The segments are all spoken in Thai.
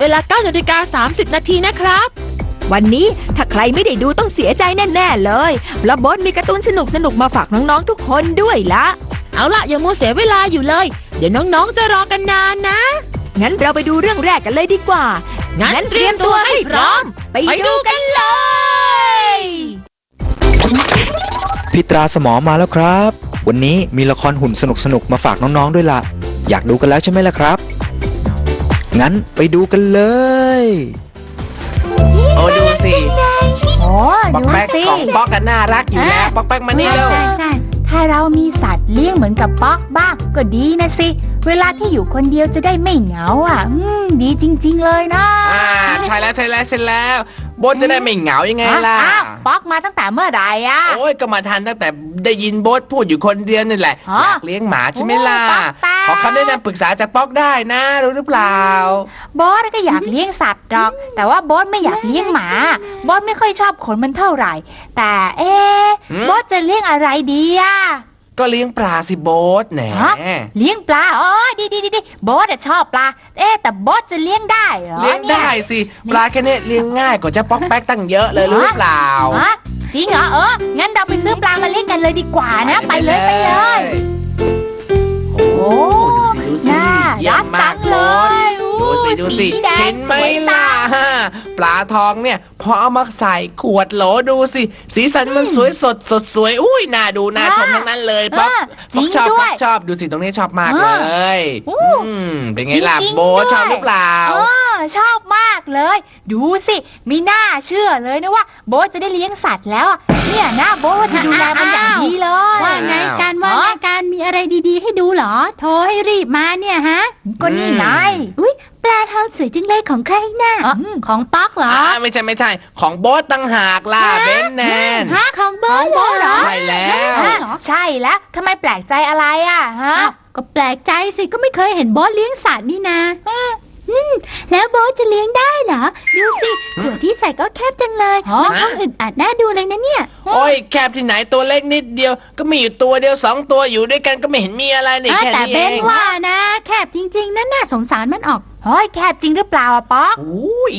เวลา9นาฬิกา30 นาทีนะครับ วันนี้ถ้าใครไม่ได้ดูต้องเสียใจแน่ๆเลยเพราะโบทมีการ์ตูนสนุกๆมาฝากน้องๆทุกคนด้วยละ เอาล่ะอย่ามัวเสียเวลาอยู่เลย เดี๋ยวน้องๆจะรอกันนานนะ งั้นเราไปดูเรื่องแรกกันเลยดีกว่า งั้นเตรียมตัวให้พร้อม ไปไปดูดูกักันนเลยพี่ตราสมอมาแล้วครับ วันนี้มีละครหุ่นสนุกๆ มาฝากน้องๆด้วยล่ะ อยากดูกันแล้วใช่ไหมล่ะครับ งั้นไปดูกันเลย โอ้ดูสิโอ้ป๊อกดูแป๊กสิของป๊อกกันน่ารักอยู่แล้วป๊อกแป๊กมานี่เร็วใช่ใช่ถ้าเรามีสัตว์เลี้ยงเหมือนกับป๊อกบ้างก็ดีนะสิ เวลาที่อยู่คนเดียวจะได้ไม่เหงาอะอืมดีจริง ๆ เลยนะ อ่าใช่แล้วใช่แล้วใช่แล้ว โบทจะได้ไม่เหงายังไงล่ะ อ้าวป๊อกมาตั้งแต่เมื่อไหร่อะ โอ้ยก็มาทันตั้งแต่ได้ยินโบทพูดอยู่คนเดียวนี่แหละ ฮะอยากเลี้ยงหมาใช่ไหมล่ะ โอ้ป๊อกแป๊กขอคำแนะนำปรึกษาจากป๊อกได้นะรู้หรือเปล่าบอสก็อยากเลี้ยงสัตว์หรอก แต่ว่าบอสไม่อยากเลี้ยงหมาบอสไม่ค่อยชอบขนมันเท่าไหร่ แต่เอ๊ะหืมบอสจะเลี้ยงอะไรดีอะ ก็เลี้ยงปลาสิโบทแหนฮะเลี้ยงปลา อ๋อ ดีดีดีดีบอสอะชอบปลา เอ๊ะแต่บอสจะเลี้ยงได้เหรอเลี้ยงนี่ได้สิ ปลาแค่เนี้ยเลี้ยงง่ายกว่าเจะป๊อกแป๊กตั้งเยอะเลยรู้หรือเปล่าฮะจริงเหรอ เออ งั้นเราไปซื้อปลามาเลี้ยงกันเลยดีกว่านะ ไปเลยไปเลย โอ้ ดูสิดูสิน่าเยี่ยรัมกจัมากงเลเลยยดูสิดูสิแดงเห็นไหมสวยจัล่ะงปลาทองเนี่ยพอเอามาใส่ขวดโหลดูสิ สีสันมันสวยสดสดสวยอุ้ยน่าดูน่าชมทั้งนั้นเลยป๊อกอ่าป๊อกจริงชอบด้ป๊วอยกชอบดูสิตรงนี้ชอบมากอ่าเลยอู้อืมเป็นไงล่ะจริงๆโบด้วยชอบหรือเปล่าอ๋อ ชอบมากเลย ดูสิมีน่าเชื่อเลยนะว่า โบทจะได้เลี้ยงสัตว์แล้วอะเนี่ยหน้าโบทว่าจะดูแลมันอย่างดีเลย ว่าไงการว่าไงการมีอะไรดีๆ ให้ดูเหรอ โทรให้รีบมาเนี่ยฮะ ก็นี่ไง อุ้ยปลาทองสวยจังเลยของใครน่ะอ๋อมของป๊อกเหรออ่าไม่ใช่ไม่ใช่ ของโบสตั้งหากล่ะเบนแนน ฮะของโบอสเหรอใช่แล้ว ฮะใช่แล้วทำไมแปลกใจอะไรอะฮะ อ้าวก็แปลกใจสิก็ไม่เคยเห็นโบอสเลี้ยงสัตว์นี่นะ อืม แล้วโบอสจะเลี้ยงได้เหรอ ดูสิขวดที่ใส่ก็แคบจังเลยฮะน้องคงอึดอัดน่าดูเลยนะเนี่ย โอ้ยแคบที่ไหนตัวเล็กนิดเดียว ก็มีอยู่ตัวเดียวสองตัวอยู่ด้วยกันก็ไม่เห็นมีอะไรนี่อะแค่แต่นี้เบเอนงว่านะ แคบจริง ๆ นั่นน่าสงสารมันออกเฮ้ยแคบจริงหรือเปล่าอะป๊อกอุ้ย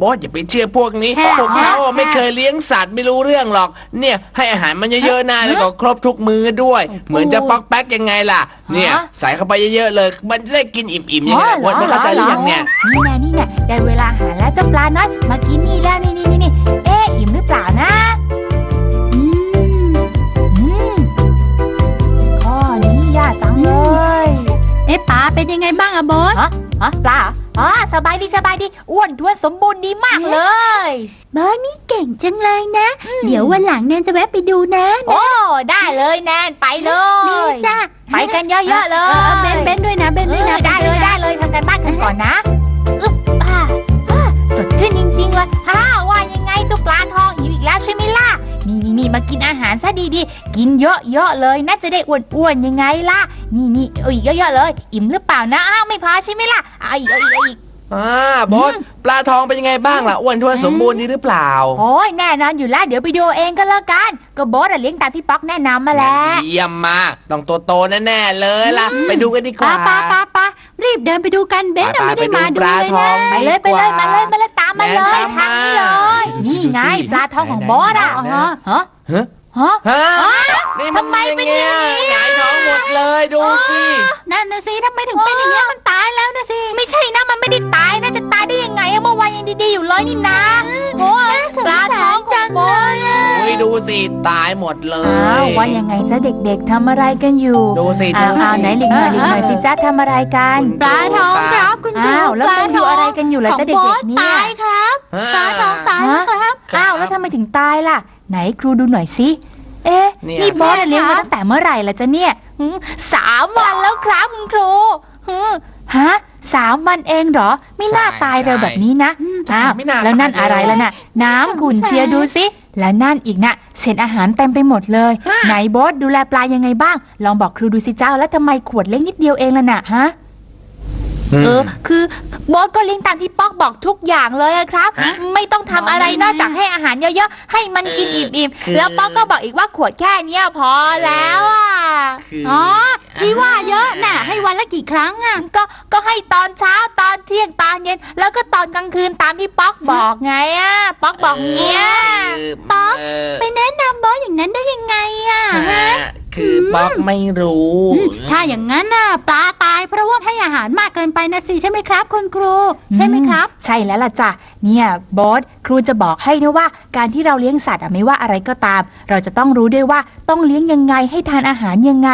บอสอย่าไปเชื่อพวกนี้แค่พวกเขาอะแค่ไม่เคยเลี้ยงสัตว์ไม่รู้เรื่องหรอก เนี่ยให้อาหารมันเยอะๆนะแล้วก็ครบทุกมื้อด้วย เหมือนจะป๊อกแป๊กยังไงล่ะ เนี่ยใส่เข้าไปเยอะๆเลย มันจะได้กินอิ่มๆยังไงล่ะบอสไม่เข้าใจหรือยังเนี่ย นี่ไงนี่ไงได้เวลาอาหารแล้วเจ้าปลาน้อยมากินนี่แล้วนี่นี่นี่นี่เอ๊ะอิ่มหรือเปล่านะ เป็นยังไงบ้างอะโบอสฮะฮะปลาเหรออ๋อสบายดีสบายดีอ้วนท้วนสมบูรณ์ดีมากเลยโบอสนี่เก่งจังเลยนะ เดี๋ยววันหลังแนนจะแวะไปดูนะโอ้ได้เลยแนนไปเลนี่ย จ้าไปกันเยอะๆเลเออยเบนเบนด้วยนะเบนด้วยนะเออได้เลยได้เลยทำกันบ้านกันก่อนนะอึ๊บอ่าอ่าสดชื่นจริงๆเลยฮ่าว่ายังไงเจ้าปลาทองหิวอีก แล้วใช่ไหมล่ะ นี่นี่นี่มากินอาหารซะดีๆ กินเยอะๆเลยน่าจะได้อ้วนๆยังไงล่ะ นี่นี่เอาอีกเยอะๆเลย อิ่มหรือเปล่านะอ้าวไม่พอใช่ไหมล่ะเอาอีกอีกเอาอีก อ่าบอสปลาทองเป็นยังไงบ้างล่ะอ้วนท้วนสมบูรณ์ดีหรือเปล่า โอ้ยแน่นอนอยู่แล้วเดี๋ยวไปดูเองก็แล้วกัน ก็โบสอะเลี้ยงตามที่ป๊อกแนะนำมาแล้วเยี่ยมมากต้องตัวโตแน่ๆเลยล่ะ ไปดูกันดีกป้าว่าป้าป้าป้ารีบเดินไปดูกันเบนน่ะไปไม่ได้ไปมาดูดูปลาเลยทอนะงไปเลยไปเลยมาเลยมาเลยตามมาเลยแม่ตามมาทางนี้เลยดูสินี่ไงดูสิปลาทองของไหนๆโบสอะไหนๆฮะฮะ ฮะ ฮะฮะอ้าวนี่มันทำไมเป็นอย่างนี้หงายท้องหมดเลยดูสินั่นนะสิทำไมถึงเป็นอย่างนี้ยมันตายแล้วนะสิไม่ใช่นะมันไม่ได้ตายนะจะตายได้ยังไงอะเมื่อวานยังดีๆอยู่เลยนี่นะโอ้ยสงปลาสารทองของโบสอะอุ้ยดูสิตายหมดเลอ้าวยว่ายังไงจ๊ะเด็กๆทำอะไรกันอยู่ดูสิอ้าวดูสิ อ้าวไหนลิงหน่อยลิงหน่อยสิจ๊ะทำอะไรกันปลาทองครับคุณครูอ้าวแล้วปลามันทดูองอะไรกันอยู่ล่ะของจ๊ะโบเด็สกๆเนี่ยตายครับฮะปลาทองตายแล้วครับ อ้าวแล้วทำไมถึงตายล่ะ ไหนครูดูหน่อยสิ เอ๊ะเนี่ยนี่บอสครับเลี้ยงมาตั้งแต่เมื่อไหร่ล่ะจ๊ะเนี่ยหืมสามวันแล้วครับคุณครูหืมฮะสามวันเองเหรอ ไม่น่าตายเร็วแบบนี้นะอ้าวไม่น่าแล้วนั่นตายอะไรเลยแล้วน่ะ น้ำขุ่นเชียร์ดูสิ และนั่นอีกน่ะเศษอาหารเต็มไปหมดเลยไหนบอสดูแลปลายังไงบ้าง ลองบอกครูดูสิเจ้าแล้วทำไมขวดเล็กนิดเดียวเองล่ะน่ะฮะอ เออ คือโบอสก็เลี้ยงตามที่ป๊อกบอกทุกอย่างเลยอะครับ ฮะไม่ต้องทำอะไรนอกจากให้อาหารเยอะๆ ให้มันกินอิ่มคือๆ แล้วป๊อกก็บอกอีกว่าขวดแค่เนี้ยพอแล้วอะคืออ๋อที่ว่าเยอะน่ะ ให้วันละกี่ครั้งอะ ก็ก็ให้ตอนเช้าตอนเที่ยงตอนเย็น แล้วก็ตอนกลางคืนตามที่ป๊อกบอกไงอะป๊อกบอกเนี้ยป๊อก เไปแนะนำบอสอย่างนั้นได้ยังไงอะ ฮะคือป๊อกไม่รู้อืมถ้าอย่างนั้นน่ะปลาตายเพราะว่าให้อาหาร มากเกินไปนะสิใช่ไหมครับ คุณครู ใช่ไหมครับ ใช่แล้วล่ะจ้ะเนี่ยบอสครูจะบอกให้นะว่า การที่เราเลี้ยงสัตว์อะไม่ว่าอะไรก็ตาม เราจะต้องรู้ด้วยว่าต้องเลี้ยงยังไงให้ทานอาหารยังไง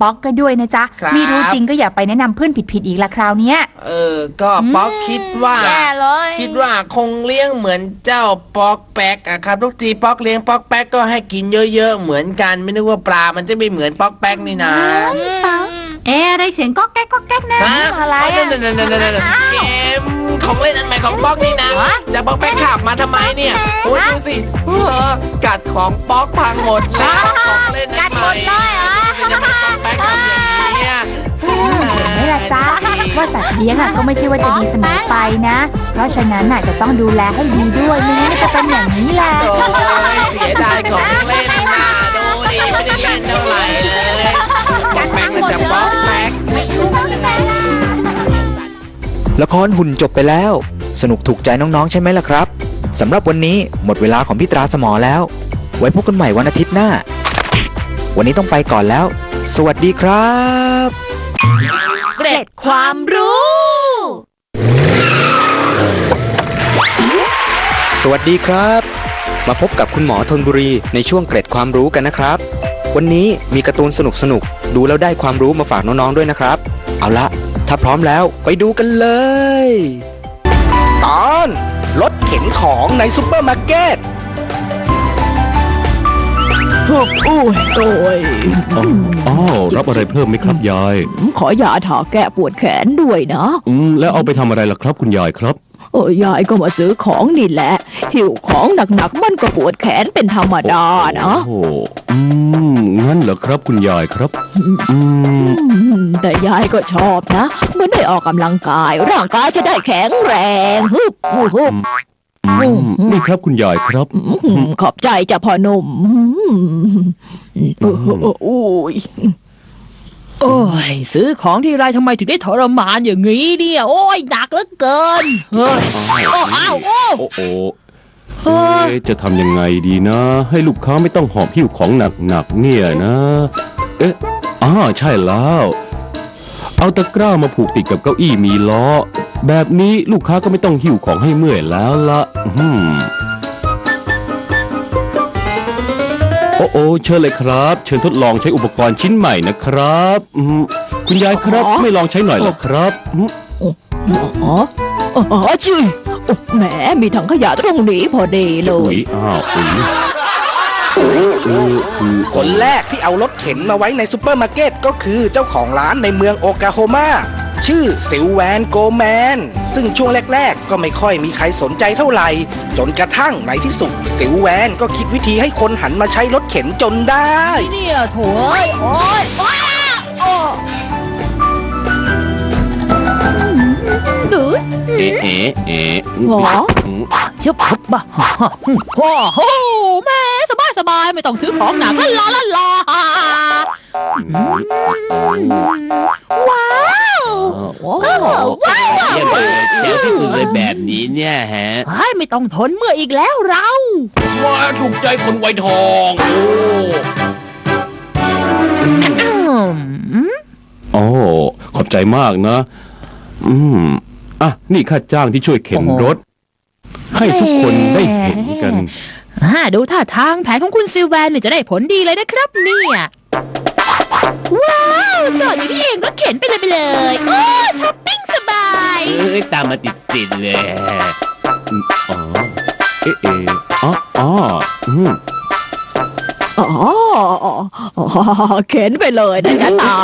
ป๊อกก็ด้วยนะจ๊ะครับ ไม่รู้จริงก็อย่าไปแนะนำเพื่อนผิดๆอีกละคราวเนี้ย เออ ก็ป๊อกคิดว่า แย่เลย คิดว่าคงเลี้ยงเหมือนเจ้าป๊อกแป๊กอะครับ ทุกทีป๊อกเลี้ยงป๊อกแป๊กก็ให้กินเยอะๆเหมือนกัน ไม่นึกว่าปลา มันจะไม่เหมือนป๊อกแป๊กนี่นะ ป๊อก เอ๊ะอะไรเสียงก๊อกแก๊กก๊อกแก๊กนะฮะอะไรอะนั่นนั่นนั่นนั่นนั่นเกมของเล่นอันใหม่ของป๊อกนี่นะ ฮะ จะป๊อกแป๊กขับมาทำไมเนี่ย โอ้ยดูสิเออกัดของป๊อกพังหมดแล้วของเล่นอันใหม่กัดหมดเลยเหรอจะมาป๊อกแป๊กทำอย่างนี้อะเห็นไหมล่ะจ๊ะว่าสัตว์เลี้ยงอะก็ไม่ใช่ว่าจะดีเสมอไปนะ เพราะฉะนั้นอะจะต้องดูแลให้ดีด้วยไม่งั้นจะเป็นอย่างนี้แหละโอ้ยเสียดายของเล่นน่ะดูดิไม่ได้เล่นเท่าไหร่เลย ป๊อกแป๊กมันจะป๊อกแป๊กละครหุ่นจบไปแล้ว สนุกถูกใจน้องๆใช่ไหมล่ะครับสำหรับวันนี้หมดเวลาของพี่ตราสมอแล้ว ไว้พบกันใหม่วันอาทิตย์หน้า วันนี้ต้องไปก่อนแล้ว สวัสดีครับเกร็ดความรู้ สวัสดีครับ มาพบกับคุณหมอธนบุรีในช่วงเกร็ดความรู้กันนะครับ วันนี้มีการ์ตูนสนุกๆดูแล้วได้ความรู้มาฝากน้องๆด้วยนะครับ เอาละถ้าพร้อมแล้วไปดูกันเลย ตอนรถเข็นของในซุปเปอร์มาร์เก็ตอ้าวรับอะไรเพิ่มไหมครับยาย ขอยาถาแก้ปวดแขนด้วยนะ อืมแล้วเอาไปทำอะไรล่ะครับคุณยายครับ เออยายก็มาซื้อของนี่แหละ หิวของหนักๆมันก็ปวดแขนเป็นธรรมดานะ โอ้โหอืมงั้นเหรอครับคุณยายครับอืมอืมแต่ยายก็ชอบนะเมื่อได้ออกกำลังกาย ร่างกายจะได้แข็งแรงฮึบฮึบฮึบอืมนี่ครับคุณยายครับ อืมขอบใจจ้ะพ่อหนุ่มอืมเออเออเอออุ้ย โอ้ยซื้อของที่ไรทำไมถึงได้ทรมานอย่างนี้เนี่ย โอ้ยหนักเหลือเกินเฮ้ยโอ้อ้าวโอ้โอ้โหเอ๊ะจะทำยังไงดีนะ ให้ลูกค้าไม่ต้องหอบหิ้วของหนักๆเนี่ยนะ เอ๊ะอ้าใช่แล้ว เอาตะกร้ามาผูกติดกับเก้าอี้มีล้อ แบบนี้ลูกค้าก็ไม่ต้องหิ้วของให้เมื่อยแล้วละอืม โอ้โอเชิญเลยครับ เชิญทดลองใช้อุปกรณ์ชิ้นใหม่นะครับอืมคุณยายครับไม่ลองใช้หน่อยเหรอครับอืมอ๋ออ๋อจุยโอ้แหมมีถังขยะตรงนี้พอดีเลอุ๊ย ยอ้าวอุ๊ยเออคือคนแรกที่เอารถเข็นมาไว้ในซุปเปอร์มาร์เก็ตก็คือเจ้าของร้านในเมืองโอกาโฮมา ชื่อซิลแวนโกแมนซึ่งช่วงแรก ๆ ก็ไม่ค่อยมีใครสนใจเท่าไหร่ จนกระทั่งในที่สุดซิลแวนก็คิดวิธีให้คนหันมาใช้รถเข็นจนได้ เนี่ยโถยโอ้ยโอ้ยโอ้ดูเอ๊ะเอ๊ะเอ๊ะหรออืมชุบชุบบ้าโอ้โหแม่สบายสบายไม่ต้องถือของหนักละลาละลาว้า วว้าวว้าวเยี่ยมเลยแถวที่สุดเลยแบบนี้เนี่ยฮะเฮ้ยไม่ต้องทนเมื่ออีกแล้วเราว้าถูกใจคนไวยทองโอ้อืมโอ้ขอบใจมากนะ อืมอะนี่ค่าจ้างที่ช่วยเข็นรถ ให้ทุกคนได้เห็นกันอ่าดูท่าทางแผนของคุณซิลแวนเนี่ยจะได้ผลดีเลยนะครับเนี่ย ว้าวจอดอยู่ที่เองรถเข็นไปเลยไปเลย โอ้ช้อปปิ้งสบาย เอ้ยตามมาติดติดๆเลยอ๋อ เอ๊ะเอ๊ะอ๋ออ๋ออืมอ๋ออ๋อเข็นไปเลยนะจ๊ะตา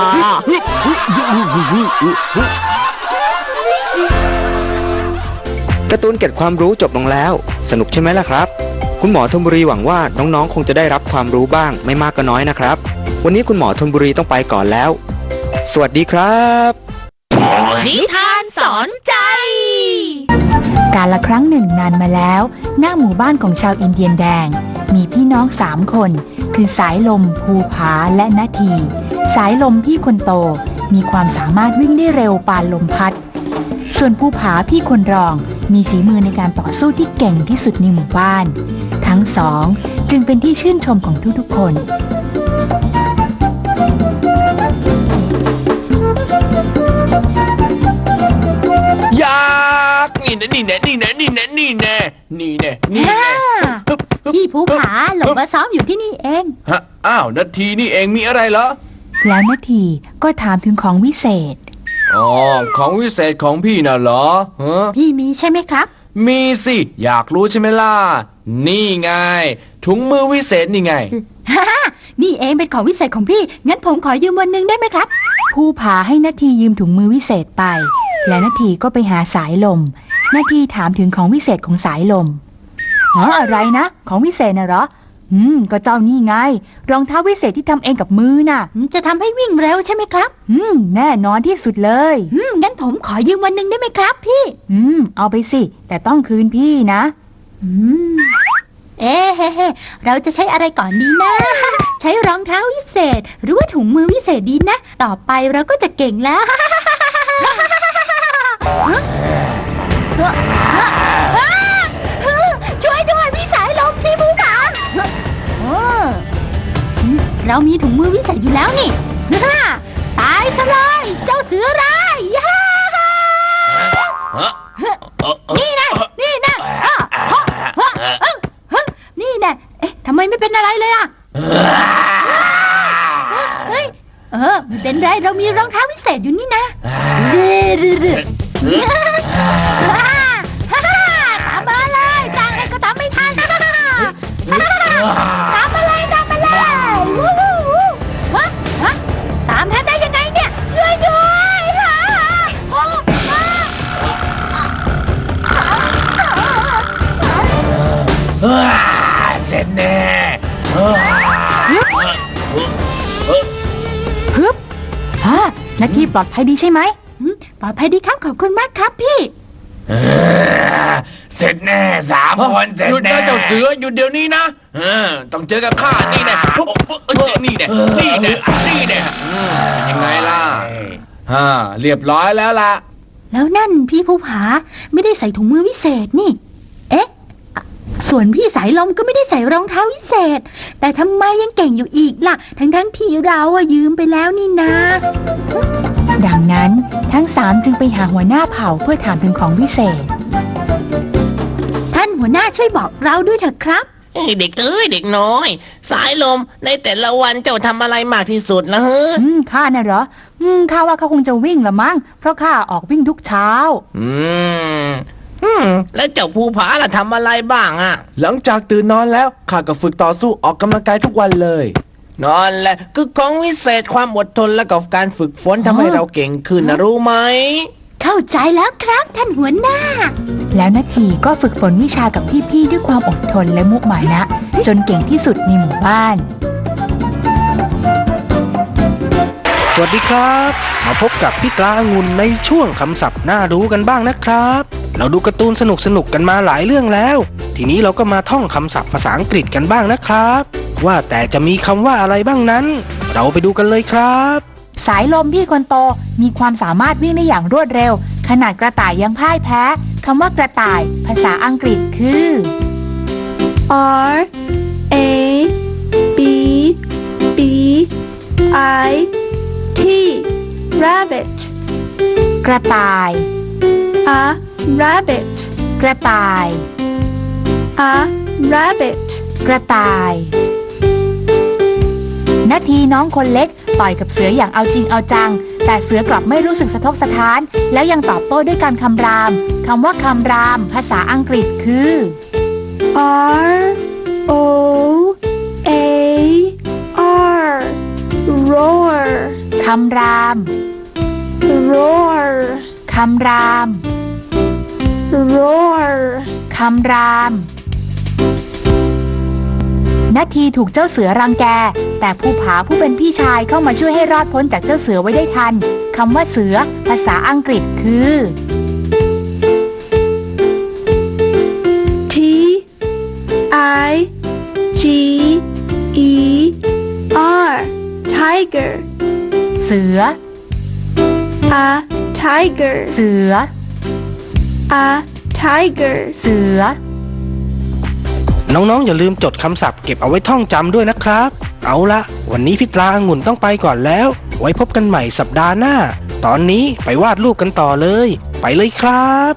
การ์ตูนเก็บความรู้จบลงแล้ว สนุกใช่ไหมล่ะครับ คุณหมอธนบุรีหวังว่าน้องๆ คงจะได้รับความรู้บ้างไม่มากก็น้อยนะครับ วันนี้คุณหมอธนบุรีต้องไปก่อนแล้ว สวัสดีครับ นิทานสอนใจ การละครั้งหนึ่งนานมาแล้ว หน้าหมู่บ้านของชาวอินเดียนแดง มีพี่น้องสามคน คือสายลม ภูผาและนาที สายลมพี่คนโตมีความสามารถวิ่งได้เร็วปานลมพัด ส่วนภูผาพี่คนรองมีฝีมือในการต่อสู้ที่เก่งที่สุดในหมู่บ้าน ทั้งสองจึงเป็นที่ชื่นชมของทุกๆคนากนี่นะนี่นะนี่นะนี่นะนี่นะนี่นะนี่นะฮึบฮึบพี่ภูผาหลบมาซ้อมอยู่ที่นี่เอง ฮะอ้าวนาทีนี่เองมีอะไรเหรอแล้วนาทีก็ถามถึงของวิเศษ อ๋อของวิเศษของพี่น่ะเหรอฮะ พี่มีใช่ไหมครับ มีสิ อยากรู้ใช่ไหมล่ะ นี่ไง ถุงมือวิเศษนี่ไง นี่เองเป็นของวิเศษของพี่ งั้นผมขอยืมวันหนึ่งได้ไหมครับผู้ผาให้นาทียืมถุงมือวิเศษไป และนาทีก็ไปหาสายลม นาทีถามถึงของวิเศษของสายลมอ๋ออะไรนะ ของวิเศษน่ะเหรอ อืม ก็เจ้านี่ไง รองเท้าวิเศษที่ทำเองกับมือน่ะ จะทำให้วิ่งเร็วใช่ไหมครับ อืม แน่นอนที่สุดเลย อืม งั้นผมขอยืมวันหนึ่งได้ไหมครับ พี่ อืม เอาไปสิ แต่ต้องคืนพี่นะ อืม เอ๊ะเฮ้เฮ้เราจะใช้อะไรก่อนดีนะ ใช้รองเท้าวิเศษ หรือว่าถุงมือวิเศษดีนะ ต่อไปเราก็จะเก่งแล้ว ช่วยด้วยพี่สายลมพี่ภูผาเออเรามีถุงมือวิเศษอยู่แล้วนี่ตายซะเลยเจ้าเสือร้ายนี่นะนี่นะอ้อฮะฮะฮะฮะนี่นะเอ๊ะทำไมไม่เป็นอะไรเลยอะเฮ้ยเออไม่เป็นไรเรามีรองเท้าวิเศษอยู่นี่นะ ตามมาเลยจางให้ก็ตามไม่ทันตามมาเลยตามมาเลยวู้วู้วู้ฮะฮะตามทันได้ยังไงเนี่ยช่วยด้วยฮะฮะเสร็จแน่ฮึบฮะนาทีปลอดภัยดีใช่ไหม ลอดภัยดีครับขอบคุณมากครับพี่เสร็จแน่สามคนเสร็จหยุดแน่ นะเจ้าเสือหยุดเดี๋ยวนี้นะเออต้องเจอกับข้านี่แน่ปุ๊บปุ๊บเอ้ยนี่แน่นี่แน่นี่แน่อืมยังไงล่ะฮ่าเรียบร้อยแล้วล่ะ แล้วนั่นพี่ภูผาไม่ได้ใส่ถุงมือวิเศษนี่ เอ๊ะอะ ส่วนพี่สายลมก็ไม่ได้ใส่รองเท้าวิเศษ แต่ทำไมยังเก่งอยู่อีกล่ะ ทั้งทั้งๆที่เราอะยืมไปแล้วนี่นะ ดังนั้นทั้งสามจึงไปหาหัวหน้าเผ่าเพื่อถามถึงของวิเศษ ท่านหัวหน้าช่วยบอกเราด้วยเถอะครับ เอ้ยเด็กเอ้ยเด็กน้อย สายลมในแต่ละวันเจ้าทำอะไรมากที่สุดละเฮ้ออืมข้าน่ะเหรอ อืมข้าว่าเขาคงจะวิ่งละมั้ง เพราะข้าออกวิ่งทุกเช้า อืม อืมแล้วเจ้าภูผาล่ะทำอะไรบ้างอะหลังจากตื่นนอนแล้วข้าก็ฝึกต่อสู้ออกกำลังกายทุกวันเลย นอนแหละคือของวิเศษความอดทนและกับการฝึกฝนทำให้อ๋อเราเก่งขึ้นนะรู้ไหม เข้าใจแล้วครับท่านหัวหน้า แล้วนาทีก็ฝึกฝนวิชากับพี่ๆด้วยความอดทนและมุมานะ จนเก่งที่สุดในหมู่บ้าน สวัสดีครับ มาพบกับพี่ตราองุ่นในช่วงคำศัพท์น่ารู้กันบ้างนะครับ เราดูการ์ตูนสนุกสนุกๆกันมาหลายเรื่องแล้ว ทีนี้เราก็มาท่องคำศัพท์ภาษาอังกฤษกันบ้างนะครับ ว่าแต่จะมีคำว่าอะไรบ้างนั้น เราไปดูกันเลยครับ สายลมพี่คนโตมีความสามารถวิ่งได้อย่างรวดเร็ว ขนาดกระต่ายยังพ่ายแพ้คำว่ากระต่าย ภาษาอังกฤษคือ R A B B I T rabbit กระต่าย a rabbit กระต่าย a rabbit กระต่าย นาทีน้องคนเล็กต่อยกับเสืออย่างเอาจริงเอาจัง แต่เสือกลับไม่รู้สึกสะทกสะท้าน แล้วยังตอบโต้ด้วยการคำรามคำว่าคำราม ภาษาอังกฤษคือ R O A R roar คำราม roar คำราม roar คำราม นาทีถูกเจ้าเสือรังแก แต่ภูผาผู้เป็นพี่ชายเข้ามาช่วยให้รอดพ้นจากเจ้าเสือไว้ได้ทัน คำว่าเสือ ภาษาอังกฤษคือ T I G E R tiger เสือ a tiger เสือ tiger เสือ น้องๆ อย่าลืมจดคำศัพท์เก็บเอาไว้ท่องจำด้วยนะครับ เอาละ วันนี้พี่ตราองุ่นต้องไปก่อนแล้ว ไว้พบกันใหม่สัปดาห์หน้า ตอนนี้ไปวาดรูปกันต่อเลย ไปเลยครับ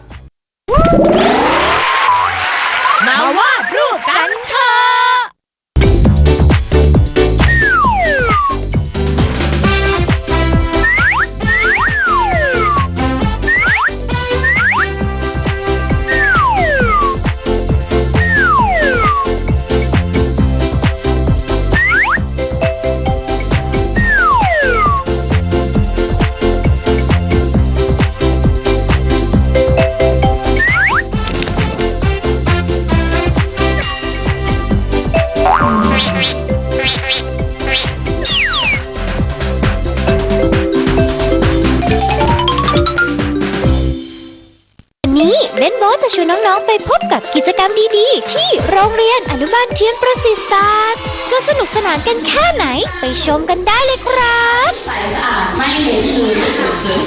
โรงเรียนอนุบาลเทียนประสิทธิ์ศาสตร์จะสนุกสนานกันแค่ไหนไปชมกันได้เลยครับ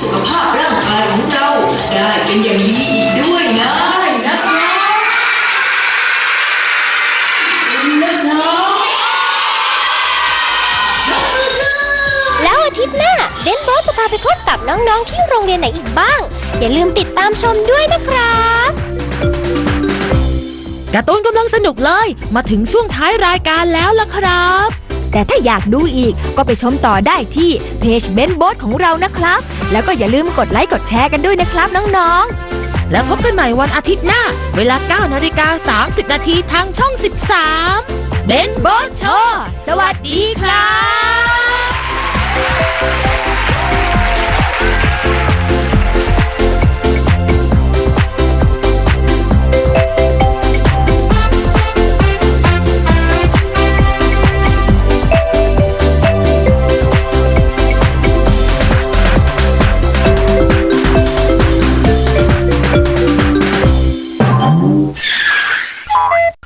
สุขภาพร่างกายของเจ้าได้เป็นอย่างดีอีกด้วยนะนะครับนะครับแล้วอาทิตย์หน้าเล่นโบทจะพาไปพบกับน้องๆที่โรงเรียนไหนอีกบ้าง อย่าลืมติดตามชมด้วยนะครับ การ์ตูนกำลังสนุกเลย มาถึงช่วงท้ายรายการแล้วล่ะครับ แต่ถ้าอยากดูอีกก็ไปชมต่อได้ที่เพจเบนโบอสของเรานะครับ แล้วก็อย่าลืมกดไลค์กดแชร์กันด้วยนะครับน้องๆ แล้วพบกันใหม่วันอาทิตย์หน้า เวลา9นาฬิกา30 นาทีทางช่อง 13เบนโบอสโชว์สวัสดีครับ